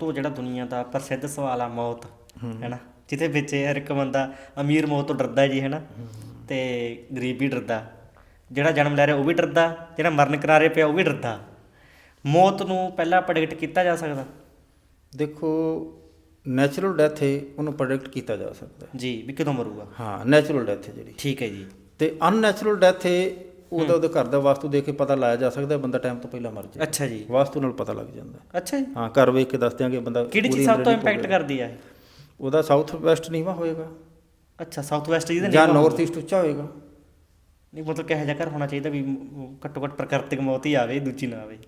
ਤੋਂ ਜਿਹੜਾ ਦੁਨੀਆ ਦਾ ਪ੍ਰਸਿੱਧ ਸਵਾਲ ਆ ਮੌਤ ਹੈਨਾ ਜਿਹਦੇ ਵਿੱਚ ਹਰ ਇੱਕ ਬੰਦਾ ਅਮੀਰ ਮੌਤ ਤੋਂ ਡਰਦਾ ਜੀ ਹੈਨਾ ਤੇ ਗਰੀਬ ਵੀ ਡਰਦਾ। ਜਿਹੜਾ ਜਨਮ ਲੈ ਰਿਹਾ ਉਹ ਵੀ ਡਰਦਾ ਜਿਹੜਾ ਮਰਨ ਕਿਨਾਰੇ ਪਿਆ ਉਹ ਵੀ ਡਰਦਾ। ਮੌਤ ਨੂੰ ਪਹਿਲਾਂ ਪ੍ਰੈਡਿਕਟ ਕੀਤਾ ਜਾ ਸਕਦਾ? ਦੇਖੋ ਨੈਚੁਰਲ ਡੈਥ ਹੈ ਉਹਨੂੰ ਪ੍ਰੈਡਿਕਟ ਕੀਤਾ ਜਾ ਸਕਦਾ। ਜੀ ਵੀ ਕਦੋਂ ਮਰੂਗਾ? ਹਾਂ ਨੈਚੁਰਲ ਡੈਥ ਹੈ ਜਿਹੜੀ। ਠੀਕ ਹੈ ਜੀ। ਤੇ ਅਨਨੈਚੁਰਲ ਡੈਥ ਹੈ ਉਹਦਾ ਉਹਦੇ ਘਰ ਦਾ ਵਾਸਤੂ ਦੇਖ ਕੇ ਪਤਾ ਲਾਇਆ ਜਾ ਸਕਦਾ ਹੈ ਬੰਦਾ ਟਾਈਮ ਤੋਂ ਪਹਿਲਾਂ ਮਰ ਜਾਏ। ਅੱਛਾ ਜੀ। ਵਾਸਤੂ ਨਾਲ ਪਤਾ ਲੱਗ ਜਾਂਦਾ। ਹੈ। ਅੱਛਾ ਜੀ। ਹਾਂ ਘਰ ਵੇਖ ਕੇ ਦੱਸ ਦਿਆਂਗੇ ਬੰਦਾ ਕਿਹੜੀ ਚੀਜ਼ ਸਭ ਤੋਂ ਇੰਪੈਕਟ ਕਰਦੀ ਇਹ? ਉਹਦਾ ਸਾਊਥ ਵੈਸਟ ਨੀਵਾ ਹੋਏਗਾ। ਅੱਛਾ ਸਾਊਥ ਵੈਸਟ ਜਿਹਦੇ ਜਾਂ ਨਹੀਂ ਨਾਰਥ ਈਸਟ ਉੱਚਾ ਹੋਏਗਾ। ਨਹੀਂ ਮਤਲਬ ਕਿਹੋ ਜਿਹਾ ਘਰ ਹੋਣਾ ਚਾਹੀਦਾ ਵੀ ਘੱਟੋ ਘੱਟ ਪ੍ਰਕਿਰਤਿਕ ਮੌਤ ਹੀ ਆਵੇ ਦੂਜੀ ਨਾ ਆਵੇ।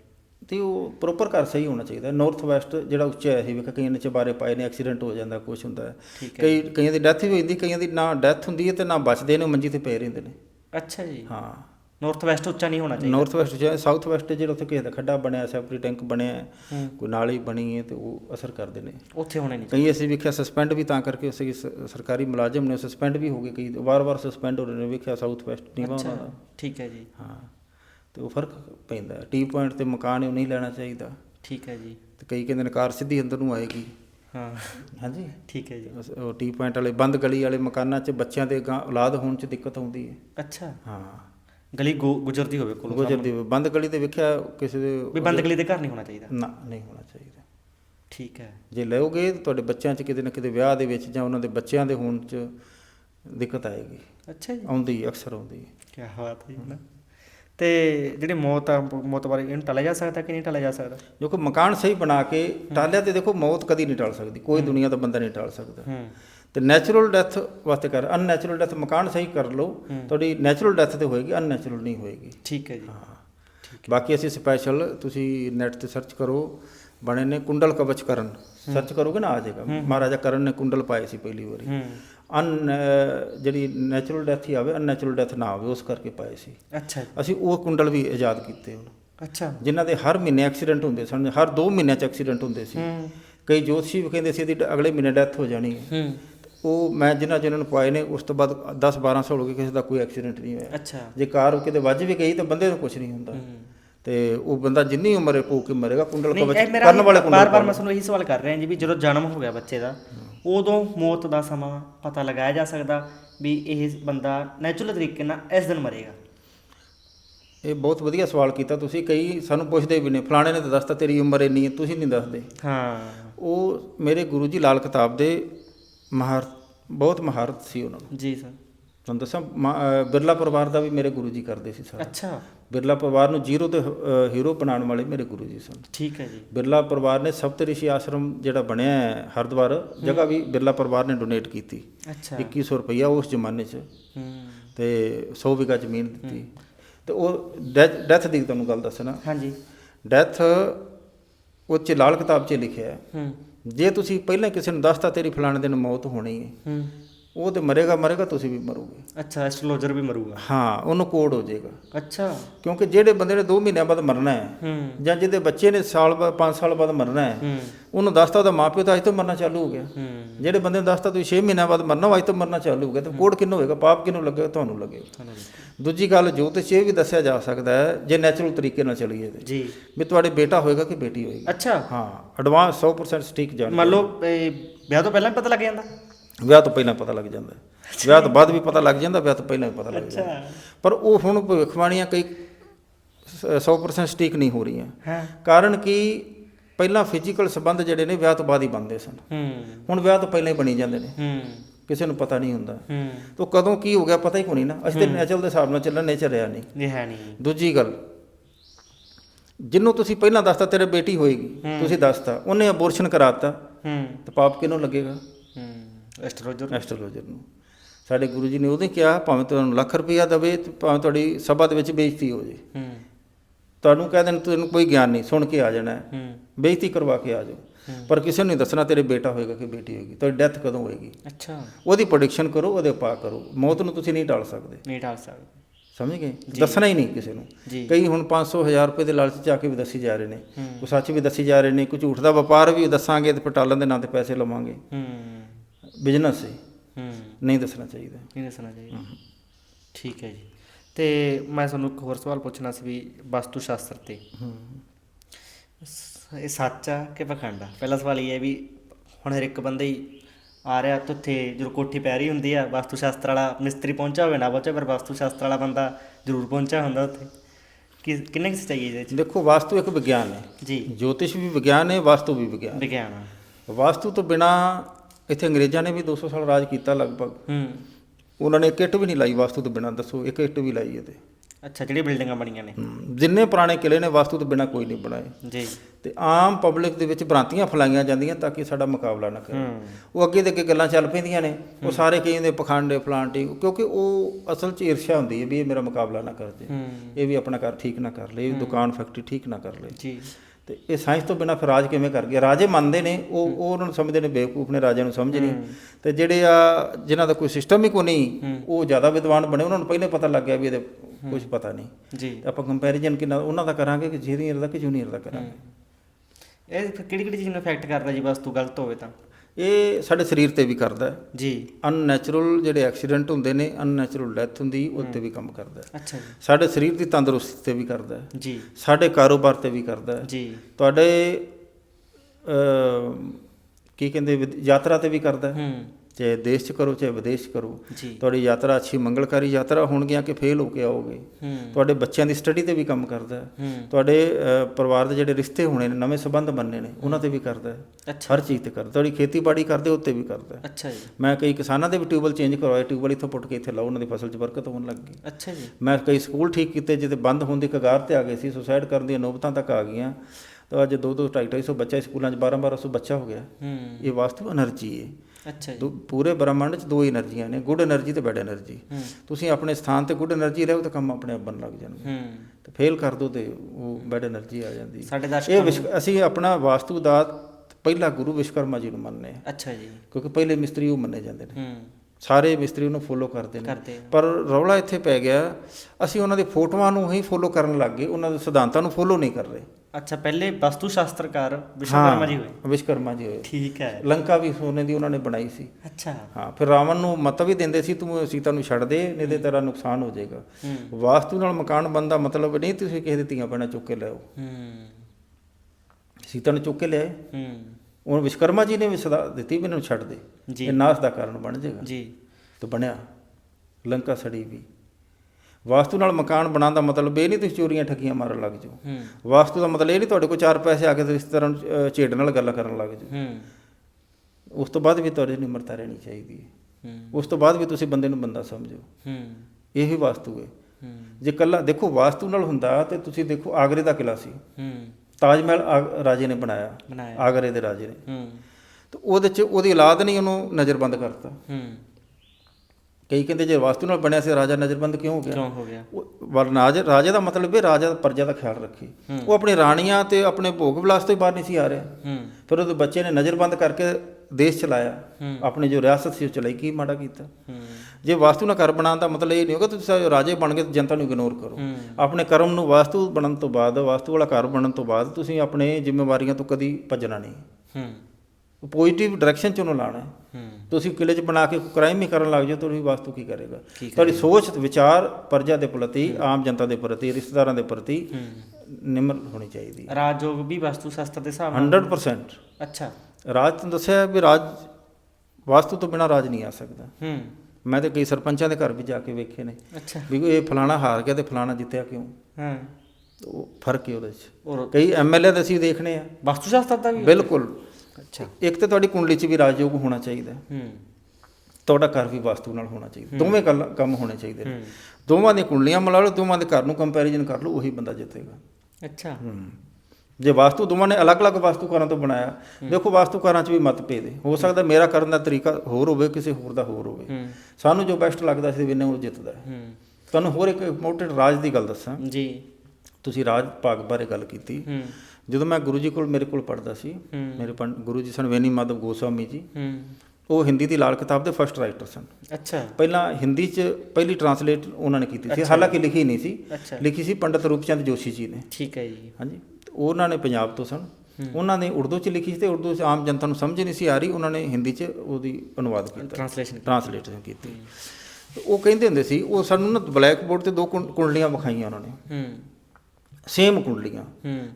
ਤੇ ਉਹ ਪ੍ਰੋਪਰ ਘਰ ਸਹੀ ਹੋਣਾ ਚਾਹੀਦਾ। ਨਾਰਥ ਵੈਸਟ ਜਿਹੜਾ ਉੱਚਾ ਹੈ ਸੀ ਵੇਖ ਕਈਆਂ ਨੇ ਚਬਾਰੇ ਪਾਏ ਨੇ ਐਕਸੀਡੈਂਟ ਹੋ ਜਾਂਦਾ ਕੁਝ ਹੁੰਦਾ ਹੈ। ਹੈ ਕਈ ਕਈਆਂ ਦੀ ਡੈਥ ਵੀ ਹੋ ਜਾਂਦੀ ਕਈਆਂ ਦੀ ਨਾ ਡੈਥ ਹੁੰਦੀ ਹੈ ਤੇ ਨਾ ਬਚਦੇ ਨੇ ਉਹ ਮੰਜੀ ਤੇ ਪਏ ਰਹਿੰਦੇ ਨੇ। ਅੱਛਾ ਜੀ। ਹਾਂ। ਨਾਰਥ ਵੈਸਟ ਉੱਚਾ ਨਹੀਂ ਹੋਣਾ ਚਾਹੀਦਾ। ਨਾਰਥ ਵੈਸਟ ਜਾਂ ਸਾਊਥ ਵੈਸਟ ਜਿਹੜਾ ਉੱਥੇ ਕਿਸੇ ਦਾ ਖੱਡਾ ਬਣਿਆ ਸੈਪਰੀ ਟੈਂਕ ਬਣਿਆ। ਕੋਈ ਨਾਲੀ ਬਣੀ ਹੈ ਤੇ ਉਹ ਅਸਰ ਕਰਦੇ ਨੇ। ਉੱਥੇ ਹੋਣੇ ਨਹੀਂ ਕਈ ਅਸੀਂ ਵੇਖਿਆ ਸਸਪੈਂਡ ਵੀ ਤਾਂ ਕਰਕੇ ਉਸੇ ਸਰਕਾਰੀ ਮੁਲਾਜ਼ਮ ਨੇ ਸਸਪੈਂਡ ਵੀ ਹੋ ਗਏ ਕਈ ਵਾਰ-ਵਾਰ ਸਸਪੈਂਡ ਹੋ ਰਹੇ ਨੇ ਵੇਖਿਆ ਸਾਊਥ ਵੈਸਟ ਨਹੀਂ ਉਹਨਾਂ ਦਾ ਠੀਕ ਹੈ ਜੀ। ਹਾਂ ਤੇ ਉਹ ਫ਼ਰਕ ਪੈਂਦਾ ਹੈ। ਟੀ ਪੁਆਇੰਟ ਤੇ ਮਕਾਨ ਉਹ ਨਹੀਂ ਲੈਣਾ ਚਾਹੀਦਾ। ਠੀਕ ਹੈ ਜੀ। ਤੇ ਕਈ ਕਹਿੰਦੇ ਨੇ ਕਾਰ ਸਿੱਧੀ ਅੰਦਰ ਨੂੰ ਆਏਗੀ। ਹਾਂ। ਹਾਂਜੀ? ਠੀਕ ਹੈ ਜੀ। ਉਹ ਟੀ ਪੁਆਇੰਟ ਵਾਲੇ ਬੰਦ ਗਲੀ ਵਾਲੇ ਮਕਾਨਾਂ 'ਚ ਬੱਚਿਆਂ ਦੇ ਔਲਾਦ ਹੋਣ 'ਚ ਦਿੱਕਤ ਆਉਂਦੀ ਹੈ। ਅੱਛਾ। ਹਾਂ। ਗਲੀ ਗੁ- ਗੁਜ਼ਰਦੀ ਹੋਵੇ ਕੋਲ ਗੁਜਰਦੀ ਹੋਵੇ। ਬੰਦ ਗਲੀ ਤੇ ਵੇਖਿਆ ਕਿਸੇ ਦੇ ਵੀ ਬੰਦ ਗਲੀ ਦੇ ਘਰ ਨਹੀਂ ਹੋਣਾ ਚਾਹੀਦਾ? ਨਾ ਨਹੀਂ ਹੋਣਾ ਚਾਹੀਦਾ। ਠੀਕ ਹੈ। ਜੇ ਲਓਗੇ ਤਾਂ ਤੁਹਾਡੇ ਬੱਚਿਆਂ 'ਚ ਕਿਤੇ ਨਾ ਕਿਤੇ ਵਿਆਹ ਦੇ ਵਿੱਚ ਜਾਂ ਉਹਨਾਂ ਦੇ ਬੱਚਿਆਂ ਦੇ ਹੋਣ 'ਚ ਦਿੱਕਤ ਆਏਗੀ। ਅੱਛਾ ਜੀ। ਆਉਂਦੀ ਹੈ, ਅਕਸਰ ਆਉਂਦੀ ਹੈ। ਕੀ ਬਾਤ ਹੈ ਜੀ ਨਾ। ਤੇ ਜਿਹੜੀ ਮੌਤ ਆ ਮੌਤ ਬਾਰੇ ਇਹਨੂੰ ਟਲਿਆ ਜਾ ਸਕਦਾ ਕਿ ਨਹੀਂ ਟਲਿਆ ਜਾ ਸਕਦਾ? ਜੋ ਕਿ ਮਕਾਨ ਸਹੀ ਬਣਾ ਕੇ ਟਾਲਿਆ ਤੇ ਦੇਖੋ ਮੌਤ ਕਦੀ ਨਹੀਂ ਟਾਲ ਸਕਦੀ। ਕੋਈ ਦੁਨੀਆ ਦਾ ਬੰਦਾ ਨਹੀਂ ਟਾਲ ਸਕਦਾ। ਹੂੰ। ਤੇ ਨੈਚੁਰਲ ਡੈਥ ਵਾਸਤੇ ਕਰ ਅਨਨੈਚੁਰਲ ਡੈਥ ਮਕਾਨ ਸਹੀ ਕਰ ਲਓ ਤੁਹਾਡੀ ਨੈਚੁਰਲ ਡੈਥ ਤੇ ਹੋਏਗੀ ਅਨਨੈਚੁਰਲ ਨਹੀਂ ਹੋਏਗੀ। ਠੀਕ ਹੈ ਜੀ। ਬਾਕੀ ਅਸੀਂ ਸਪੈਸ਼ਲ ਤੁਸੀਂ ਨੈਟ ਤੇ ਸਰਚ ਕਰੋ ਬਣੇ ਨੇ ਕੁੰਡਲ ਕਵਚ ਕਰਨ। ਸਰਚ ਕਰੋਗੇ ਨਾ ਆ ਜਾਏਗਾ। ਮਹਾਰਾਜਾ ਕਰਨ ਨੇ ਕੁੰਡਲ ਪਾਏ ਸੀ ਪਹਿਲੀ ਵਾਰੀ। ਹੂੰ। ਅਨ ਜਿਹੜੀ ਨੈਚੁਰਲ ਡੈਥ ਹੀ ਆਵੇ ਅਨਨੈਚੁਰਲ ਡੈਥ ਨਾ ਆਵੇ ਉਸ ਕਰਕੇ ਪਾਏ ਸੀ। ਅੱਛਾ ਜੀ। ਅਸੀਂ ਉਹ ਕੁੰਡਲ ਵੀ ਆਜ਼ਾਦ ਕੀਤੇ ਹੁਣ। ਅੱਛਾ। ਜਿਨ੍ਹਾਂ ਦੇ ਹਰ ਮਹੀਨੇ ਐਕਸੀਡੈਂਟ ਹੁੰਦੇ ਸਨ ਹਰ 2 ਮਹੀਨਿਆਂ ਚ ਐਕਸੀਡੈਂਟ ਹੁੰਦੇ ਸੀ। ਹੂੰ। ਕਈ ਜੋਤਸ਼ੀ ਵੀ ਕਹਿੰਦੇ ਸੀ ਇਹਦੀ ਅਗਲੇ ਮਹੀਨੇ ਡੈਥ ਹੋ ਜਾਣੀ ਹੈ। ਹੂੰ। ਉਹ ਮੈਂ ਜਿਨ੍ਹਾਂ ਜਿਨ੍ਹਾਂ ਨੂੰ ਪਾਏ ਨੇ ਉਸ ਤੋਂ ਬਾਅਦ 10 12 ਸਾਲ ਹੋ ਗਏ ਕਿਸੇ ਦਾ ਕੋਈ ਐਕਸੀਡੈਂਟ ਨਹੀਂ ਹੋਇਆ। ਅੱਛਾ। ਜੇ ਕਾਰ ਕਿਤੇ ਵੱਜ ਵੀ ਗਈ ਤਾਂ ਬੰਦੇ ਨੂੰ ਕੁਝ ਨਹੀਂ ਹੁੰਦਾ। ਤੇ ਉਹ ਬੰਦਾ ਜਿੰਨੀ ਉਮਰ ਹੈ ਪੋ ਕੇ ਮਰੇਗਾ ਕੁੰਡਲ ਕਵਚ ਕਰਨ ਵਾਲੇ ਕੁੰਡਲ ਬਾਰ-ਬਾਰ ਮੈਂ ਤੁਹਾਨੂੰ ਇਹੀ ਸਵਾਲ ਕਰ ਰਿਹਾ ਜੀ ਵੀ ਜਦੋਂ ਜਨਮ ਹੋ ਗਿਆ ਬੱਚੇ ਦਾ ਉਦੋਂ ਮੌਤ ਦਾ ਸਮਾਂ ਪਤਾ ਲਗਾਇਆ ਜਾ ਸਕਦਾ ਵੀ ਇਹ ਬੰਦਾ ਨੈਚੁਰਲ ਤਰੀਕੇ ਨਾਲ ਇਸ ਦਿਨ ਮਰੇਗਾ? ਇਹ ਬਹੁਤ ਵਧੀਆ ਸਵਾਲ ਕੀਤਾ ਤੁਸੀਂ। ਕਈ ਸਾਨੂੰ ਪੁੱਛਦੇ ਵੀ ਨੇ ਫਲਾਣੇ ਨੇ ਤਾਂ ਦੱਸਤਾ ਤੇਰੀ ਉਮਰ ਇੰਨੀ ਹੈ ਤੁਸੀਂ ਨਹੀਂ ਦੱਸਦੇ। ਹਾਂ। ਉਹ ਮੇਰੇ ਗੁਰੂ ਜੀ ਲਾਲ ਕਿਤਾਬ ਦੇ ਮਹਾਰ ਬਹੁਤ ਮਹਾਰਤ ਸੀ ਉਹਨਾਂ ਨੂੰ। ਜੀ ਸਰ। ਤੁਹਾਨੂੰ ਦੱਸਾਂ ਮਾ- ਬਿਰਲਾ ਪਰਿਵਾਰ ਦਾ ਵੀ ਮੇਰੇ ਗੁਰੂ ਜੀ ਕਰਦੇ ਸੀ ਸਾਰਾ। ਅੱਛਾ। ਬਿਰਲਾ ਪਰਿਵਾਰ ਨੂੰ ਜ਼ੀਰੋ ਤੇ ਹੀਰੋ ਬਣਾਉਣ ਵਾਲੇ ਮੇਰੇ ਗੁਰੂ ਜੀ ਸਨ। ਠੀਕ ਹੈ ਜੀ। ਬਿਰਲਾ ਪਰਿਵਾਰ ਨੇ ਸਪਤ ਰਿਸ਼ੀ ਆਸ਼ਰਮ ਜਿਹੜਾ ਬਣਿਆ ਹੈ ਹਰਿਦੁਆਰ ਜਗ੍ਹਾ ਵੀ ਬਿਰਲਾ ਪਰਿਵਾਰ ਨੇ ਡੋਨੇਟ ਕੀਤੀ। ਅੱਛਾ। 2100 ਰੁਪਈਆ ਉਸ ਜ਼ਮਾਨੇ 'ਚ। ਹੂੰ। ਤੇ 100 ਵਿਗਾ ਜ਼ਮੀਨ ਦਿੱਤੀ। ਤੇ ਉਹ ਡੈਥ ਦੀ ਤੁਹਾਨੂੰ ਗੱਲ ਦੱਸਣਾ। ਹਾਂਜੀ। ਡੈਥ ਉਹ 'ਚ ਲਾਲ ਕਿਤਾਬ 'ਚ ਲਿਖਿਆ ਹੈ। ਹੂੰ। ਜੇ ਤੁਸੀਂ ਪਹਿਲਾਂ ਕਿਸੇ ਨੂੰ ਦੱਸਤਾ ਤੇਰੀ ਫਲਾਣੇ ਦਿਨ ਮੌਤ ਹੋਣੀ ਹੈ ਉਹ ਤੇ ਮਰੇਗਾ ਮਰੇਗਾ ਤੁਸੀਂ ਵੀ ਮਰੋਗੇ। ਅੱਛਾ ਐਸਟ੍ਰੋਲੋਜਰ ਵੀ ਮਰੂਗਾ। ਹਾਂ ਉਹਨੂੰ ਕੋਡ ਹੋ ਜਾਏਗਾ। ਅੱਛਾ। ਕਿਉਂਕਿ ਜਿਹੜੇ ਬੰਦੇ ਨੇ 2 ਮਹੀਨਿਆਂ ਬਾਅਦ ਮਰਨਾ ਹੈ ਜਾਂ ਜਿਹਦੇ ਬੱਚੇ ਨੇ ਸਾਲ ਬਾਅਦ 5 ਸਾਲ ਬਾਅਦ ਮਰਨਾ ਹੈ ਉਹਨੂੰ ਦੱਸਤਾ ਉਹਦਾ ਮਾਪਿਓ ਤਾਂ ਅੱਜ ਤੋਂ ਮਰਨਾ ਚਾਲੂ ਹੋ ਗਿਆ। ਜਿਹੜੇ ਬੰਦੇ ਨੂੰ ਦੱਸਤਾ ਤੁਸੀਂ 6 ਮਹੀਨਿਆਂ ਬਾਅਦ ਮਰਨਾ ਉਹ ਅੱਜ ਤੋਂ ਮਰਨਾ ਚਾਲੂ ਹੋ ਗਿਆ ਤੇ ਕੋਡ ਕਿਹਨੂੰ ਹੋਏਗਾ? ਪਾਪ ਕਿਹਨੂੰ ਲੱਗੇਗਾ? ਤੁਹਾਨੂੰ ਲੱਗੇਗਾ। ਦੂਜੀ ਗੱਲ ਜੋਤਿਸ਼ ਇਹ ਵੀ ਦੱਸਿਆ ਜਾ ਸਕਦਾ ਹੈ ਜੇ ਨੈਚੁਰਲ ਤਰੀਕੇ ਨਾਲ ਚੱਲੀਏ ਤੇ। ਜੀ। ਵੀ ਤੁਹਾਡੇ ਬੇਟਾ ਹੋਏਗਾ ਕਿ ਬੇਟੀ ਹੋਏਗੀ? ਅੱਛਾ। ਹਾਂ ਐਡਵਾਂਸ 100% ਸਟੀਕ ਜਾਣ ਮੰਨ ਲਓ ਵਿਆਹ ਤੋਂ ਪਹਿਲਾਂ ਹੀ ਪਤਾ ਲੱਗ ਜਾਂਦਾ? ਵਿਆਹ ਤੋਂ ਪਹਿਲਾਂ ਪਤਾ ਲੱਗ ਜਾਂਦਾ। ਵਿਆਹ ਤੋਂ ਬਾਅਦ ਵੀ ਪਤਾ ਲੱਗ ਜਾਂਦਾ ਵਿਆਹ ਤੋਂ ਪਹਿਲਾਂ ਵੀ ਪਤਾ ਲੱਗ ਜਾਂਦਾ। ਪਰ ਉਹ ਹੁਣ ਭਵਿੱਖਬਾਣੀਆਂ ਕਈ ਸ- 100% ਸਟੀਕ ਨਹੀਂ ਹੋ ਰਹੀਆਂ। ਕਾਰਨ ਕਿ? ਪਹਿਲਾਂ ਫਿਜ਼ੀਕਲ ਸੰਬੰਧ ਜਿਹੜੇ ਨੇ ਵਿਆਹ ਤੋਂ ਬਾਅਦ ਹੀ ਬਣਦੇ ਸਨ। ਹੁਣ ਵਿਆਹ ਤੋਂ ਪਹਿਲਾਂ ਹੀ ਬਣੀ ਜਾਂਦੇ ਨੇ। ਕਿਸੇ ਨੂੰ ਪਤਾ ਨਹੀਂ ਹੁੰਦਾ। ਤੋ ਕਦੋਂ ਕੀ ਹੋ ਗਿਆ ਪਤਾ ਹੀ ਕੋਈ ਨਹੀਂ ਨਾ। ਅਸੀਂ ਤੇ ਨੇਚਰ ਦੇ ਹਿਸਾਬ ਨਾਲ ਚੱਲਣ ਨੇਚਰ ਰਿਹਾ ਨਹੀਂ। ਇਹ ਹੈ ਨਹੀਂ। ਦੂਜੀ ਗੱਲ ਜਿੰਨੂੰ ਤੁਸੀਂ ਪਹਿਲਾਂ ਦੱਸਤਾ ਤੇਰੇ ਬੇਟੀ ਹੋਏਗੀ ਤੁਸੀਂ ਦੱਸਤਾ ਉਹਨੇ ਅਬੋਰਸ਼ਨ ਕਰਾਤਾ। ਹੂੰ। ਤਾਂ ਪਾਪ ਕਿਹਨੂੰ ਲੱਗੇਗਾ? ਐਸਟ੍ਰੋਲੋਜਰ ਐਸਟ੍ਰੋਲੋਜਰ ਨੂੰ। ਸਾਡੇ ਗੁਰੂ ਜੀ ਨੇ ਉਹਦੇ ਕਿਹਾ ਭਾਵੇਂ ਤੁਹਾਨੂੰ ਲੱਖ ਰੁਪਈਆ ਦੇਵੇ ਤੇ ਭਾਵੇਂ ਤੁਹਾਡੀ ਸਭਾ ਦੇ ਵਿੱਚ ਬੇਇੱਜ਼ਤੀ ਹੋ ਜੇ। ਹੂੰ। ਤੁਹਾਨੂੰ ਕਹਿ ਦੇਣ ਤੈਨੂੰ ਕੋਈ ਗਿਆਨ ਨਹੀਂ ਸੁਣ ਕੇ ਆ ਜਾਣਾ। ਹੈ। ਬੇਇੱਜ਼ਤੀ ਕਰਵਾ ਕੇ ਆ ਜਾਓ। ਪਰ ਕਿਸੇ ਨੂੰ ਨਹੀਂ ਦੱਸਣਾ ਤੇਰੇ ਬੇਟਾ ਹੋਏਗਾ ਕਿ ਬੇਟੀ ਹੋਏਗੀ ਤੁਹਾਡੀ ਡੈਥ ਕਦੋਂ ਹੋਏਗੀ। ਅੱਛਾ। ਉਹਦੀ ਪ੍ਰੈਡਿਕਸ਼ਨ ਕਰੋ ਉਹਦੇ ਉਪਾਅ ਕਰੋ। ਮੌਤ ਨੂੰ ਤੁਸੀਂ ਨਹੀਂ ਟਾਲ ਸਕਦੇ। ਨਹੀਂ ਟਾਲ ਸਕਦੇ। ਸਮਝ ਗਏ? ਦੱਸਣਾ ਹੀ ਨਹੀਂ ਕਿਸੇ ਨੂੰ। ਕਈ ਹੁਣ 500 1000 ਰੁਪਏ ਦੇ ਲਾਲਚ ਚ ਆ ਕੇ ਵੀ ਦੱਸੀ ਜਾ ਰਹੇ ਨੇ। ਕੋਈ ਸੱਚ ਵੀ ਦੱਸੀ ਜਾ ਰਹੇ ਨੇ ਕੋਈ ਝੂਠ ਦਾ ਵਪਾਰ ਵੀ ਦੱਸਾਂਗੇ ਤੇ ਪਟਾਲਣ ਦੇ ਨਾਂ ਤੇ ਪੈਸੇ ਲਵਾਂਗੇ। ਹੂੰ। ਬਿਜ਼ਨਸ ਹੈ ਹੂੰ। ਨਹੀਂ ਦੱਸਣਾ ਚਾਹੀਦਾ। ਨਹੀਂ ਦੱਸਣਾ ਚਾਹੀਦਾ। ਠੀਕ ਹੈ ਜੀ। ਤੇ ਮੈਂ ਤੁਹਾਨੂੰ ਇੱਕ ਹੋਰ ਸਵਾਲ ਪੁੱਛਣਾ ਸੀ ਵੀ ਵਾਸਤੂ ਸ਼ਾਸਤਰ ਤੇ ਇਹ ਸੱਚ ਆ ਕਿ ਪਖੰਡ ਆ? ਪਹਿਲਾ ਸਵਾਲ ਇਹ ਹੈ ਵੀ ਹੁਣ ਹਰ ਇੱਕ ਬੰਦੇ ਹੀ ਆ ਰਿਹਾ ਤੇ ਉੱਥੇ ਜਦੋਂ ਕੋਠੀ ਪੈ ਰਹੀ ਹੁੰਦੀ ਆ ਵਾਸਤੂ ਸ਼ਾਸਤਰ ਵਾਲਾ ਮਿਸਤਰੀ ਪਹੁੰਚਾ ਹੋਵੇ ਨਾ ਪਹੁੰਚੇ ਪਰ ਵਾਸਤੂ ਸ਼ਾਸਤਰ ਵਾਲਾ ਬੰਦਾ ਜ਼ਰੂਰ ਪਹੁੰਚਾ ਹੁੰਦਾ ਉੱਥੇ। ਕਿ ਕਿੰਨੇ ਕੁ ਸੱਚਾਈ ਇਹਦੇ ਚ ਦੇਖੋ ਵਾਸਤੂ ਇੱਕ ਵਿਗਿਆਨ ਹੈ। ਜੀ। ਜੋਤਿਸ਼ ਵੀ ਵਿਗਿਆਨ ਹੈ ਵਾਸਤੂ ਵੀ ਵਿਗਿਆਨ ਵਿਗਿਆਨ ਆ। ਹੈ। ਵਾਸਤੂ ਤੋਂ ਬਿਨਾ ਇੱਥੇ ਅੰਗਰੇਜ਼ਾਂ ਨੇ ਵੀ 200 ਸਾਲ ਰਾਜ ਕੀਤਾ ਲਗਭਗ। ਹੂੰ। ਉਹਨਾਂ ਨੇ ਇੱਕ ਇੱਟ ਵੀ ਨਹੀਂ ਲਾਈ ਵਾਸਤੂ ਤੋਂ ਬਿਨਾ ਦੱਸੋ ਇੱਕ ਇੱਟ ਵੀ ਲਾਈ ਇਹਦੇ। ਅੱਛਾ ਜਿਹੜੀ ਬਿਲਡਿੰਗਾਂ ਬਣੀਆਂ ਨੇ। ਜਿੰਨੇ ਪੁਰਾਣੇ ਕਿਲੇ ਨੇ ਵਾਸਤੂ ਤੋਂ ਬਿਨਾ ਕੋਈ ਨਹੀਂ ਬਣਾਏ। ਜੀ। ਤੇ ਆਮ ਪਬਲਿਕ ਦੇ ਵਿੱਚ ਭ੍ਰਾਂਤੀਆਂ ਫੈਲਾਈਆਂ ਜਾਂਦੀਆਂ ਤਾਂ ਕਿ ਸਾਡਾ ਮੁਕਾਬਲਾ ਨਾ ਕਰੇ। ਉਹ ਅੱਗੇ ਦੇ ਅੱਗੇ ਗੱਲਾਂ ਚੱਲ ਪੈਂਦੀਆਂ ਨੇ। ਉਹ ਸਾਰੇ ਕਹਿੰਦੇ ਪਖੰਡ ਫਲਾਂਟੀ ਕਿਉਂਕਿ ਉਹ ਅਸਲ 'ਚ ਈਰਸ਼ਾ ਹੁੰਦੀ ਹੈ ਵੀ ਇਹ ਮੇਰਾ ਮੁਕਾਬਲਾ ਨਾ ਕਰ ਜੇ ਹੂੰ। ਇਹ ਵੀ ਆਪਣਾ ਘਰ ਠੀਕ ਨਾ ਕਰ ਲੇ ਦੁਕਾਨ ਫੈਕਟਰੀ ਠੀਕ ਨਾ ਕਰ ਲੇ। ਜੀ। ਤੇ ਇਹ ਸਾਇੰਸ ਤੋਂ ਬਿਨਾ ਫਿਰ ਰਾਜ ਕਿਵੇਂ ਕਰ ਗਿਆ? ਰਾਜੇ ਮੰਨਦੇ ਨੇ ਉਹ ਉਹ ਉਹਨਾਂ ਨੂੰ ਸਮਝਦੇ ਨੇ ਬੇਵਕੂਫ ਨੇ ਰਾਜਿਆਂ ਨੂੰ ਸਮਝ ਨਹੀਂ। ਤੇ ਜਿਹੜੇ ਆ ਜਿਨ੍ਹਾਂ ਦਾ ਕੋਈ ਸਿਸਟਮ ਹੀ ਕੋਈ ਨਹੀਂ ਉਹ ਜ਼ਿਆਦਾ ਵਿਦਵਾਨ ਬਣੇ ਉਹਨਾਂ ਨੂੰ ਪਹਿਲੇ ਪਤਾ ਲੱਗ ਗਿਆ ਵੀ ਇਹਦੇ ਕੁਝ ਪਤਾ ਨਹੀਂ। ਜੀ। ਆਪਾਂ ਕੰਪੈਰੀਜ਼ਨ ਕਿੰਨਾ ਉਹਨਾਂ ਦਾ ਕਰਾਂਗੇ ਕਿ ਜੂਨੀਅਰ ਦਾ ਕਿ ਜੂਨੀਅਰ ਦਾ ਕਰਾਂਗੇ? ਇਹ ਕਿਹੜੀ ਕਿਹੜੀ ਚੀਜ਼ ਨੂੰ ਇਫੈਕਟ ਕਰਦਾ ਜੀ? ਵਸਤੂ ਗਲਤ ਹੋਵੇ ਤਾਂ। ਇਹ ਸਾਡੇ ਸਰੀਰ ਤੇ ਵੀ ਕਰਦਾ ਹੈ। ਜੀ। ਅਨਨੈਚੁਰਲ ਜਿਹੜੇ ਐਕਸੀਡੈਂਟ ਹੁੰਦੇ ਨੇ ਅਨਨੈਚੁਰਲ ਡੈਥ ਹੁੰਦੀ ਉਹ ਤੇ ਵੀ ਕੰਮ ਕਰਦਾ ਹੈ। ਅੱਛਾ ਜੀ। ਸਾਡੇ ਸਰੀਰ ਦੀ ਤੰਦਰੁਸਤੀ ਤੇ ਵੀ ਕਰਦਾ ਹੈ। ਜੀ। ਸਾਡੇ ਕਾਰੋਬਾਰ ਤੇ ਵੀ ਕਰਦਾ ਹੈ। ਜੀ। ਤੁਹਾਡੇ ਕੀ ਕਹਿੰਦੇ ਯਾਤਰਾ ਤੇ ਵੀ ਕਰਦਾ ਹੈ। ਹੂੰ। ਚਾਹੇ ਦੇਸ਼ 'ਚ ਕਰੋ ਚਾਹੇ ਵਿਦੇਸ਼ ਕਰੋ ਤੁਹਾਡੀ ਯਾਤਰਾ ਅੱਛੀ ਮੰਗਲਕਾਰੀ ਯਾਤਰਾ ਹੋਣਗੀਆਂ ਕਿ ਫੇਲ ਹੋ ਕੇ ਆਓਗੇ? ਤੁਹਾਡੇ ਬੱਚਿਆਂ ਦੀ ਸਟੱਡੀ ਤੇ ਵੀ ਕੰਮ ਕਰਦਾ ਤੁਹਾਡੇ ਪਰਿਵਾਰ ਦੇ ਜਿਹੜੇ ਰਿਸ਼ਤੇ ਹੋਣੇ ਨੇ ਨਵੇਂ ਸਬੰਧ ਬੰਨੇ ਨੇ ਉਹਨਾਂ ਤੇ ਵੀ ਕਰਦਾ ਹਰ ਚੀਜ਼ ਤੇ ਕਰਦਾ ਤੁਹਾਡੀ ਖੇਤੀਬਾੜੀ ਕਰਦੇ ਉੱਤੇ ਵੀ ਕਰਦਾ ਅੱਛਾ ਜੀ। ਮੈਂ ਕਈ ਕਿਸਾਨਾਂ ਦੇ ਵੀ ਟਿਊਬਲ ਚੇਂਜ ਕਰਵਾਏ ਟਿਊਬਲ ਇੱਥੋਂ ਪੁੱਟ ਕੇ ਇੱਥੇ ਲਾਓ ਉਹਨਾਂ ਦੀ ਫਸਲ 'ਚ ਬਰਕਤ ਹੋਣ ਲੱਗ ਗਈ। ਅੱਛਾ ਜੀ। ਮੈਂ ਕਈ ਸਕੂਲ ਠੀਕ ਕੀਤੇ ਜਿੱਤੇ ਬੰਦ ਹੋਣ ਦੀ ਕਗਾਰ ਤੇ ਆ ਗਏ ਸੀ ਸੁਸਾਇਡ ਕਰਨ ਦੀਆਂ ਨੌਬਤਾਂ ਤੱਕ ਆ ਗਈਆਂ। ਤਾਂ ਅੱਜ 2-2 250 ਬੱਚਾ ਸਕੂਲਾਂ 'ਚ 12-1200 ਬੱਚਾ ਹੋ ਗਿਆ। ਇਹ ਵਾਸਤਵ એનર્ਜੀ ਹੈ। ਅੱਛਾ ਜੀ। ਪੂਰੇ ਬ੍ਰਹਮੰਡ 'ਚ ਦੋ ਹੀ એનર્ਜੀਆਂ ਨੇ ਗੁੱਡ એનર્ਜੀ ਤੇ ਬੈਡ એનર્ਜੀ ਤੁਸੀਂ ਆਪਣੇ ਸਥਾਨ ਤੇ ਗੁੱਡ એનર્ਜੀ ਰਹੋ ਤਾਂ ਕੰਮ ਆਪਣੇ ਆਪ ਬਣ ਲੱਗ ਜਾਣਗੇ। ਤੇ ਫੇਲ ਕਰ ਦੋ ਤੇ ਉਹ ਬੈਡ એનર્ਜੀ ਆ ਜਾਂਦੀ ਸਾਡੇ ਦਰਸ਼ਕ ਅਸੀਂ ਆਪਣਾ ਵਾਸਤੂ ਦਾ ਪਹਿਲਾ ਗੁਰੂ ਵਿਸ਼ਵਕਰਮਾ ਜੀ ਨੂੰ ਮੰਨਨੇ ਅੱਛਾ ਜੀ। ਕਿਉਂਕਿ ਪਹਿਲੇ ਮਿਸਤਰੀ ਉਹ ਮੰਨੇ ਜਾਂਦੇ ਨੇ। ਸਾਰੇ ਮਿਸਤਰੀ ਉਹਨੂੰ ਫੋਲੋ ਕਰਦੇ ਨੇ। ਪਰ ਰੌਲਾ ਇੱਥੇ ਪੈ ਗਿਆ ਅਸੀਂ ਉਹਨਾਂ ਦੇ ਫੋਟੋਆਂ ਨੂੰ ਹੀ ਫੋਲੋ ਕਰਨ ਲੱਗ ਗਏ ਉਹਨਾਂ ਦੇ ਸਿਧਾਂਤਾਂ ਨੂੰ ਫੋਲੋ ਨਹੀਂ ਕਰ ਰਹੇ। ਅੱਛਾ ਪਹਿਲੇ ਵਸਤੂ ਸ਼ਾਸਤਰਕਾਰ ਵਿਸ਼ਵਕਰਮਾ ਜੀ ਹੋਏ। ਵਿਸ਼ਵਕਰਮਾ ਜੀ ਹੋਏ। ਠੀਕ ਹੈ। ਲੰਕਾ ਵੀ ਸੋਨੇ ਦੀ ਉਹਨਾਂ ਨੇ ਬਣਾਈ ਸੀ। ਅੱਛਾ। ਹਾਂ ਫਿਰ ਰਾਵਣ ਨੂੰ ਮਤ ਵੀ ਦਿੰਦੇ ਸੀ ਤੂੰ ਸੀਤਾ ਨੂੰ ਛੱਡ ਦੇ ਨਹੀਂ ਤੇ ਤੇਰਾ ਨੁਕਸਾਨ ਹੋ ਜਾਏਗਾ। ਵਾਸਤੂ ਨਾਲ ਮਕਾਨ ਬਣਦਾ ਮਤਲਬ ਨਹੀਂ ਤੁਸੀਂ ਕਿਸੇ ਦੀ ਧੀਆਂ ਪੈਣਾ ਚੁੱਕ ਕੇ ਲਿਆਓ। ਹੂੰ। ਸੀਤਾ ਨੂੰ ਚੁੱਕ ਕੇ ਲਿਆਏ। ਹੂੰ। ਉਹ ਵਿਸ਼ਵਕਰਮਾ ਜੀ ਨੇ ਵੀ ਸਦਾ ਦਿੱਤੀ ਵੀ ਇਹਨਾਂ ਛੱਡ ਦੇ। ਜੀ। ਇਹ ਨਾਸ਼ ਦਾ ਕਾਰਨ ਬਣ ਜਾਏਗਾ। ਜੀ। ਤੇ ਬਣਿਆ। ਲੰਕਾ ਸੜੀ ਵੀ। ਵਾਸਤੂ ਨਾਲ ਮਕਾਨ ਬਣਾਉਣ ਦਾ ਮਤਲਬ ਇਹ ਨਹੀਂ ਤੁਸੀਂ ਚੋਰੀਆਂ ਠੱਗੀਆਂ ਮਾਰਨ ਲੱਗ ਜਾਓ। ਵਾਸਤੂ ਦਾ ਮਤਲਬ ਇਹ ਨਹੀਂ ਤੁਹਾਡੇ ਕੋਲ ਚਾਰ ਪੈਸੇ ਆ ਕੇ ਤੁਸੀਂ ਇਸ ਤਰ੍ਹਾਂ ਝੇਡ ਨਾਲ ਗੱਲ ਕਰਨ ਲੱਗ ਜਾਓ। ਉਸ ਤੋਂ ਬਾਅਦ ਵੀ ਤੁਹਾਡੇ ਨਿਮਰਤਾ ਰਹਿਣੀ ਚਾਹੀਦੀ ਹੈ। ਉਸ ਤੋਂ ਬਾਅਦ ਵੀ ਤੁਸੀਂ ਬੰਦੇ ਨੂੰ ਬੰਦਾ ਸਮਝੋ। ਇਹ ਹੀ ਵਾਸਤੂ ਹੈ। ਜੇ ਕੱਲਾ ਦੇਖੋ ਵਾਸਤੂ ਨਾਲ ਹੁੰਦਾ ਤੇ ਤੁਸੀਂ ਦੇਖੋ ਆਗਰੇ ਦਾ ਕਿਲਾ ਸੀ। ਤਾਜ ਮਹਿਲ ਰਾਜੇ ਨੇ ਬਣਾਇਆ। ਆਗਰੇ ਦੇ ਰਾਜੇ ਨੇ। ਤੇ ਉਹਦੇ ਚ ਉਹਦੀ ਔਲਾਦ ਨਹੀਂ ਉਹਨੂੰ ਨਜ਼ਰਬੰਦ ਕਰਤਾ। ਕਈ ਕਹਿੰਦੇ ਜੇ ਵਾਸਤੂ ਨਾਲ ਬਣਿਆ ਸੀ ਰਾਜਾ ਨਜ਼ਰਬੰਦ ਕਿਉਂ ਹੋ ਗਿਆ? ਕਿਉਂ ਹੋ ਗਿਆ? ਉਹ ਵਰਨਾਜ ਰਾਜੇ ਦਾ ਮਤਲਬ ਇਹ ਰਾਜਾ ਪ੍ਰਜਾ ਦਾ ਖਿਆਲ ਰੱਖੇ। ਹੂੰ। ਉਹ ਆਪਣੀ ਰਾਣੀਆਂ ਤੇ ਆਪਣੇ ਭੋਗ ਵਿਲਾਸ ਤੋਂ ਹੀ ਬਾਹਰ ਨਹੀਂ ਸੀ ਆ ਰਿਹਾ। ਹੂੰ। ਫਿਰ ਉਹਦੇ ਬੱਚੇ ਨੇ ਨਜ਼ਰਬੰਦ ਕਰਕੇ ਦੇਸ਼ ਚਲਾਇਆ। ਹੂੰ। ਆਪਣੀ ਜੋ ਰਿਆਸਤ ਸੀ ਉਹ ਚਲਾਈ। ਕੀ ਮਾੜਾ ਕੀਤਾ? ਹੂੰ। ਜੇ ਵਾਸਤੂ ਨਾਲ ਘਰ ਬਣਾਉਣ ਦਾ ਮਤਲਬ ਇਹ ਨਹੀਂ ਹੋਗਾ ਤੁਸੀਂ ਰਾਜੇ ਬਣ ਕੇ ਜਨਤਾ ਨੂੰ ਇਗਨੋਰ ਕਰੋ। ਹੂੰ। ਆਪਣੇ ਕਰਮ ਨੂੰ ਵਾਸਤੂ ਬਣਨ ਤੋਂ ਬਾਅਦ ਵਾਸਤੂ ਵਾਲਾ ਘਰ ਬਣਨ ਤੋਂ ਬਾਅਦ ਤੁਸੀਂ ਆਪਣੇ ਜ਼ਿੰਮੇਵਾਰੀਆਂ ਤੋਂ ਕਦੀ ਭੱਜਣਾ ਨਹੀਂ। ਹੂੰ। ਪੋਜ਼ਿਟਿਵ ਡਾਇਰੈਕਸ਼ਨ ਚ ਉਹਨੂੰ ਲਾਣਾ ਹੈ। ਤੁਸੀਂ ਕਿਲੇ 'ਚ ਬਣਾ ਕੇ ਕ੍ਰਾਈਮ ਹੀ ਕਰਨ ਲੱਗ ਜਾਓ ਤਾਂ ਉਹੀ ਵਾਸਤੂ ਕੀ ਕਰੇਗਾ। ਤੁਹਾਡੀ ਸੋਚ ਵਿਚਾਰ ਪ੍ਰਜਾ ਦੇ ਪ੍ਰਤੀ ਆਮ ਜਨਤਾ ਦੇ ਪ੍ਰਤੀ ਰਿਸ਼ਤੇਦਾਰਾਂ ਦੇ ਪ੍ਰਤੀ ਨਿਮਰ ਹੋਣੀ ਚਾਹੀਦੀ ਹੈ। ਰਾਜਯੋਗ ਵੀ ਵਸਤੂ ਸ਼ਾਸਤਰ ਦੇ ਹਿਸਾਬ ਨਾਲ? 100% ਅੱਛਾ। ਰਾਜ ਤੁਹਾਨੂੰ ਦੱਸਿਆ ਵੀ ਰਾਜ ਵਾਸਤੂ ਤੋਂ ਬਿਨਾ ਰਾਜ ਨਹੀਂ ਆ ਸਕਦਾ। ਹੂੰ। ਮੈਂ ਤੇ ਕਈ ਸਰਪੰਚਾਂ ਦੇ ਘਰ ਵੀ ਜਾ ਕੇ ਵੇਖੇ ਨੇ। ਅੱਛਾ। ਵੀ ਇਹ ਫਲਾਣਾ ਹਾਰ ਗਿਆ ਤੇ ਫਲਾਣਾ ਜਿੱਤਿਆ ਕਿਉਂ? ਹਾਂ। ਉਹ ਫ਼ਰਕ ਹੈ ਉਹਦੇ 'ਚ। ਔਰ ਕਈ ਐਮਐਲਏ ਦੇ ਅਸੀਂ ਦੇਖਣੇ ਆ। ਵਸਤੂ ਸ਼ਾਸਤਰ ਦਾ ਵੀ ਬਿਲਕੁਲ। ਅੱਛਾ। ਇੱਕ ਤੇ ਤੁਹਾਡੀ ਕੁੰਡਲੀ 'ਚ ਵੀ ਰਾਜਯੋਗ ਹੋਣਾ ਚਾਹੀਦਾ। ਹੂੰ। ਤੁਹਾਡਾ ਘਰ ਵੀ ਵਾਸਤੂ ਨਾਲ ਹੋਣਾ ਚਾਹੀਦਾ। ਦੋਵੇਂ ਗੱਲ- ਕੰਮ ਹੋਣੇ ਚਾਹੀਦੇ ਨੇ। ਦੋਵਾਂ ਦੀਆਂ ਕੁੰਡਲੀਆਂ ਮਿਲਾ ਲਓ ਦੋਵਾਂ ਦੇ ਘਰ ਨੂੰ ਕੰਪੈਰੀਜ਼ਨ ਕਰ ਲਓ ਉਹੀ ਬੰਦਾ ਜਿੱਤੇਗਾ। ਅੱਛਾ। ਹੂੰ। ਜੇ ਵਾਸਤੂ ਦੋਵਾਂ ਨੇ ਅਲੱਗ-ਅਲੱਗ ਵਾਸਤੂ ਘਰਾਂ ਤੋਂ ਬਣਾਇਆ ਦੇਖੋ ਵਾਸਤੂ ਘਰਾਂ 'ਚ ਵੀ ਮਤਭੇਦ ਹੈ। ਹੋ ਸਕਦਾ ਮੇਰਾ ਕਰਨ ਦਾ ਤਰੀਕਾ ਹੋਰ ਹੋਵੇ ਕਿਸੇ ਹੋਰ ਦਾ ਹੋਰ ਹੋਵੇ। ਸਾਨੂੰ ਜੋ ਬੈਸਟ ਲੱਗਦਾ ਸੀ ਵਿਨੇ ਉਹ ਜਿੱਤਦਾ ਹੈ। ਹੂੰ। ਤੁਹਾਨੂੰ ਹੋਰ ਇੱਕ ਇੰਪੋਰਟੈਂਟ ਰਾਜ ਦੀ ਗੱਲ ਦੱਸਾਂ। ਜੀ। ਤੁਸੀਂ ਰਾਜ ਭਾਗ ਬਾਰੇ ਗੱਲ ਕੀਤੀ। ਹੂੰ। ਜਦੋਂ ਮੈਂ ਗੁਰੂ ਜੀ ਕੋਲ ਮੇਰੇ ਕੋਲ ਪੜ੍ਹਦਾ ਸੀ ਮੇਰੇ ਪੰਡ ਗੁਰੂ ਜੀ ਸਨ ਵੇਨੀ ਮਾਧਵ ਗੋਸਵਾਮੀ ਜੀ। ਉਹ ਹਿੰਦੀ ਦੀ ਲਾਲ ਕਿਤਾਬ ਦੇ ਫਸਟ ਰਾਈਟਰ ਸਨ। ਅੱਛਾ। ਪਹਿਲਾਂ ਹਿੰਦੀ 'ਚ ਪਹਿਲੀ ਟਰਾਂਸਲੇਟ ਉਹਨਾਂ ਨੇ ਕੀਤੀ ਸੀ ਹਾਲਾਂਕਿ ਲਿਖੀ ਨਹੀਂ ਸੀ। ਲਿਖੀ ਸੀ ਪੰਡਤ ਰੂਪਚੰਦ ਜੋਸ਼ੀ ਜੀ ਨੇ। ਠੀਕ ਹੈ ਜੀ। ਹਾਂਜੀ। ਉਹਨਾਂ ਨੇ ਪੰਜਾਬ ਤੋਂ ਸਨ। ਉਹਨਾਂ ਨੇ ਉਰਦੂ 'ਚ ਲਿਖੀ ਸੀ ਤੇ ਉਰਦੂ 'ਚ ਆਮ ਜਨਤਾ ਨੂੰ ਸਮਝ ਨਹੀਂ ਸੀ ਆ ਰਹੀ। ਉਹਨਾਂ ਨੇ ਹਿੰਦੀ 'ਚ ਉਹਦੀ ਅਨੁਵਾਦ ਕੀਤਾ। ਟ੍ਰਾਂਸਲੇਸ਼ਨ ਟਰਾਂਸਲੇਸ਼ਨ ਕੀਤੀ। ਉਹ ਕਹਿੰਦੇ ਹੁੰਦੇ ਸੀ ਉਹ ਸਾਨੂੰ ਨਾ ਬਲੈਕ ਬੋਰਡ ਤੇ ਦੋ ਕੁੰਡਲੀਆਂ ਵਿਖਾਈਆਂ ਉਹਨਾਂ ਨੇ। ਹੂੰ। ਸੇਮ ਕੁੰਡਲੀਆਂ।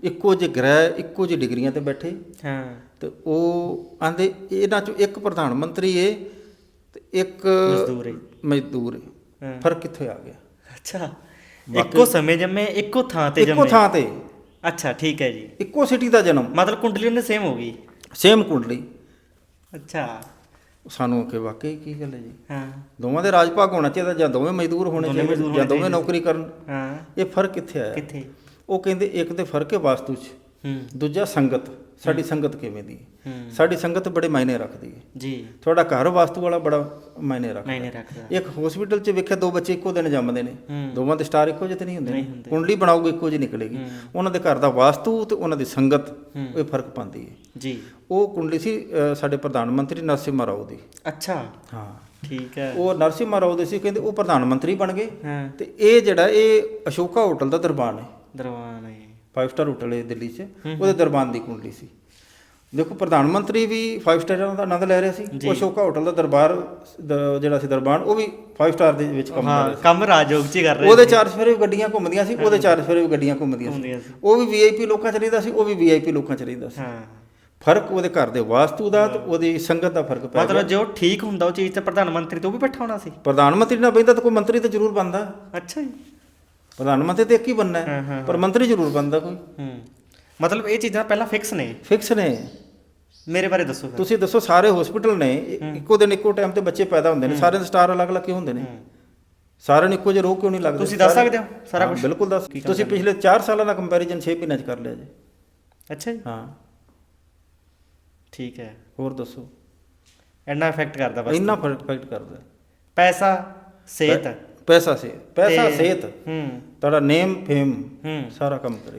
ਇੱਕੋ ਜਿਹੇ ਗ੍ਰਹਿ ਇੱਕੋ ਜਿਹੀ ਡਿਗਰੀਆਂ ਤੇ ਬੈਠੇ। ਹਾਂ। ਤੇ ਉਹ ਆਂਦੇ ਇਹਨਾਂ ਚੋਂ ਇੱਕ ਪ੍ਰਧਾਨ ਮੰਤਰੀ ਏ ਤੇ ਇੱਕ ਮਜ਼ਦੂਰ ਏ। ਮਜ਼ਦੂਰ ਏ। ਫ਼ਰਕ ਕਿੱਥੇ ਆ ਗਿਆ? ਅੱਛਾ। ਇੱਕੋ ਸਮੇਂ ਜੰਮੇ ਇੱਕੋ ਥਾਂ ਤੇ ਇੱਕੋ ਜੰਮੇ। ਥਾਂ ਤੇ। ਅੱਛਾ ਠੀਕ ਹੈ ਜੀ। ਇੱਕੋ ਸਿਟੀ ਦਾ ਜਨਮ। ਮਤਲਬ ਕੁੰਡਲੀ ਉਹਨੇ ਸੇਮ ਹੋ ਗਈ? ਸੇਮ ਕੁੰਡਲੀ। ਅੱਛਾ। ਸਾਨੂੰ ਕਿ ਵਾਕਈ ਕੀ ਗੱਲ ਹੈ ਜੀ? ਹਾਂ। ਦੋਵਾਂ ਦੇ ਰਾਜ ਭਾਗ ਹੋਣਾ ਚਾਹੀਦਾ ਜਾਂ ਦੋਵੇਂ ਮਜ਼ਦੂਰ ਹੋਣੇ ਚਾਹੀਦੇ ਜਾਂ ਦੋਵੇਂ ਨੌਕਰੀ ਕਰਨ। ਹਾਂ। ਇਹ ਫ਼ਰਕ ਕਿੱਥੇ ਆਇਆ? ਕਿੱਥੇ? ਉਹ ਕਹਿੰਦੇ ਇੱਕ ਤੇ ਫ਼ਰਕ ਹੈ ਵਾਸਤੂ 'ਚ ਹੂੰ। ਦੂਜਾ ਸੰਗਤ ਸਾਡੀ ਸੰਗਤ ਕਿਵੇਂ ਦੀ ਹੈ। ਸਾਡੀ ਸੰਗਤ ਬੜੇ ਮਾਇਨੇ ਰੱਖਦੀ ਹੈ। ਜੀ। ਤੁਹਾਡਾ ਘਰ ਵਾਸਤੂ ਵਾਲਾ ਬੜਾ ਮਾਇਨੇ ਰੱਖਦਾ ਨਹੀਂ ਰੱਖਦਾ ਇੱਕ ਹਸਪੀਟਲ 'ਚ ਵੇਖਿਆ ਦੋ ਬੱਚੇ ਇੱਕੋ ਦਿਨ ਜੰਮਦੇ ਨੇ। ਦੋਵਾਂ ਦੇ ਸਟਾਰ ਇੱਕੋ ਜਿਹੇ ਤੇ ਨਹੀਂ ਹੁੰਦੇ। ਕੁੰਡਲੀ ਬਣਾਓਗੇ ਇੱਕੋ ਜਿਹੀ ਨਿਕਲੇਗੀ। ਉਹਨਾਂ ਦੇ ਘਰ ਦਾ ਵਾਸਤੂ ਤੇ ਉਹਨਾਂ ਦੀ ਸੰਗਤ। ਇਹ ਫ਼ਰਕ ਪਾਉਂਦੀ ਹੈ। ਜੀ। ਉਹ ਕੁੰਡਲੀ ਸੀ ਸਾਡੇ ਪ੍ਰਧਾਨ ਮੰਤਰੀ ਨਰਸਿਮਹਾ ਰਾਓ ਦੀ। ਅੱਛਾ। ਹਾਂ। ਠੀਕ ਹੈ। ਉਹ ਨਰਸਿਮਹਾ ਰਾਓ ਦੇ ਸੀ ਕਹਿੰਦੇ ਉਹ ਪ੍ਰਧਾਨ ਮੰਤਰੀ ਬਣ ਗਏ ਤੇ ਇਹ ਜਿਹੜਾ ਇਹ ਅਸ਼ੋਕਾ ਹੋਟਲ ਦਾ ਦਰਬਾਨ ਹੈ। ਦਰਵਾਨ ਹੈ। 5 ਸਟਾਰ ਹੋਟਲ ਹੈ ਦਿੱਲੀ 'ਚ। ਉਹਦੇ ਦਰਬਾਨ ਦੀ ਕੁੰਡਲੀ ਸੀ। ਦੇਖੋ ਪ੍ਰਧਾਨ ਮੰਤਰੀ ਵੀ 5 ਸਟਾਰਾਂ ਦਾ ਆਨੰਦ ਲੈ ਰਿਹਾ ਸੀ। ਅਸ਼ੋਕਾ ਹੋਟਲ ਦਾ ਦਰਬਾਰ ਜਿਹੜਾ ਸੀ ਦਰਬਾਨ ਉਹ ਵੀ 5 ਸਟਾਰ ਦੇ ਵਿੱਚ ਕੰਮ ਕਰ ਰਿਹਾ ਕੰਮ ਰਾਜਯੋਗ ਚ ਕਰ ਸੀ ਰਹੇ ਉਹਦੇ ਚਾਰ ਸਫੇਰੇ ਵੀ ਗੱਡੀਆਂ ਘੁੰਮਦੀਆਂ ਸੀ ਉਹਦੇ ਚਾਰ ਸਫੇਰੇ ਵੀ ਗੱਡੀਆਂ ਘੁੰਮਦੀਆਂ ਸੀ। ਸੀ। ਉਹ ਵੀ ਵੀਆਈਪੀ ਲੋਕਾਂ 'ਚ ਰਹਿੰਦਾ ਸੀ ਉਹ ਵੀ ਵੀਆਈਪੀ ਲੋਕਾਂ 'ਚ ਰਹਿੰਦਾ ਸੀ। ਹਾਂ। ਫ਼ਰਕ ਉਹਦੇ ਘਰ ਦੇ ਵਾਸਤੂ ਦਾ ਤੇ ਉਹਦੀ ਸੰਗਤ ਦਾ ਫ਼ਰਕ ਪੈ ਮਤਲਬ ਜੋ ਠੀਕ ਹੁੰਦਾ ਉਹ ਚੀਜ਼ ਤੇ ਪ੍ਰਧਾਨ ਮੰਤਰੀ ਤੋਂ ਵੀ ਬੈਠਾ ਹੋਣਾ ਸੀ। ਪ੍ਰਧਾਨ ਮੰਤਰੀ ਨਾਲ ਬੈਂਦਾ ਤਾਂ ਕੋਈ ਮੰਤਰੀ ਤਾਂ ਜ਼ਰੂਰ ਬਣਦਾ। ਅੱਛਾ ਜੀ। ਪ੍ਰਧਾਨ ਮੰਤਰੀ ਤੇ ਇੱਕ ਹੀ ਬਣਨਾ ਹਾਂ, ਪਰ ਮੰਤਰੀ ਜ਼ਰੂਰ ਬਣਦਾ ਕੋਈ। ਹੂੰ। ਮਤਲਬ ਇਹ ਚੀਜ਼ਾਂ ਪਹਿਲਾਂ ਫਿਕਸ ਨੇ। ਫਿਕਸ ਨੇ। ਮੇਰੇ ਬਾਰੇ ਦੱਸੋ ਫਿਰ। ਤੁਸੀਂ ਦੱਸੋ ਸਾਰੇ ਹਸਪੀਟਲ ਨੇ। ਇੱਕੋ ਦਿਨ ਇੱਕੋ ਟਾਈਮ ਤੇ ਬੱਚੇ ਪੈਦਾ ਹੁੰਦੇ ਨੇ। ਸਾਰਿਆਂ ਦੇ ਸਟਾਰ ਅਲੱਗ-ਅਲੱਗ ਕਿਉਂ ਹੁੰਦੇ ਨੇ। ਸਾਰਿਆਂ ਨੂੰ ਇੱਕੋ ਜਿਹੇ ਰੋਗ ਕਿਉਂ ਨਹੀਂ ਲੱਗਦੇ? ਤੁਸੀਂ ਦੱਸ ਸਕਦੇ ਹੋ ਸਾਰਾ ਕੁਝ ਬਿਲਕੁਲ ਦੱਸ। ਤੁਸੀਂ ਪਿਛਲੇ 4 ਸਾਲਾਂ ਦਾ ਕੰਪੈਰੀਜ਼ਨ 6 ਮਹੀਨਿਆਂ 'ਚ ਕਰ ਲਿਆ ਜੀ। ਅੱਛਾ ਜੀ। ਹਾਂ। ਠੀਕ ਹੈ। ਹੋਰ ਦੱਸੋ। ਇੰਨਾ ਇਫੈਕਟ ਕਰਦਾ ਬਸ। ਇੰਨਾ ਇਫੈਕਟ ਕਰਦਾ। ਪੈਸਾ ਸਿਹਤ। ਪੈਸਾ ਸੇ ਪੈਸਾ ਤੇ- ਸਿਹਤ ਹੂੰ। ਤੁਹਾਡਾ ਨੇਮ ਫੇਮ ਹੂੰ। ਸਾਰਾ ਕੰਮ ਕਰੇ।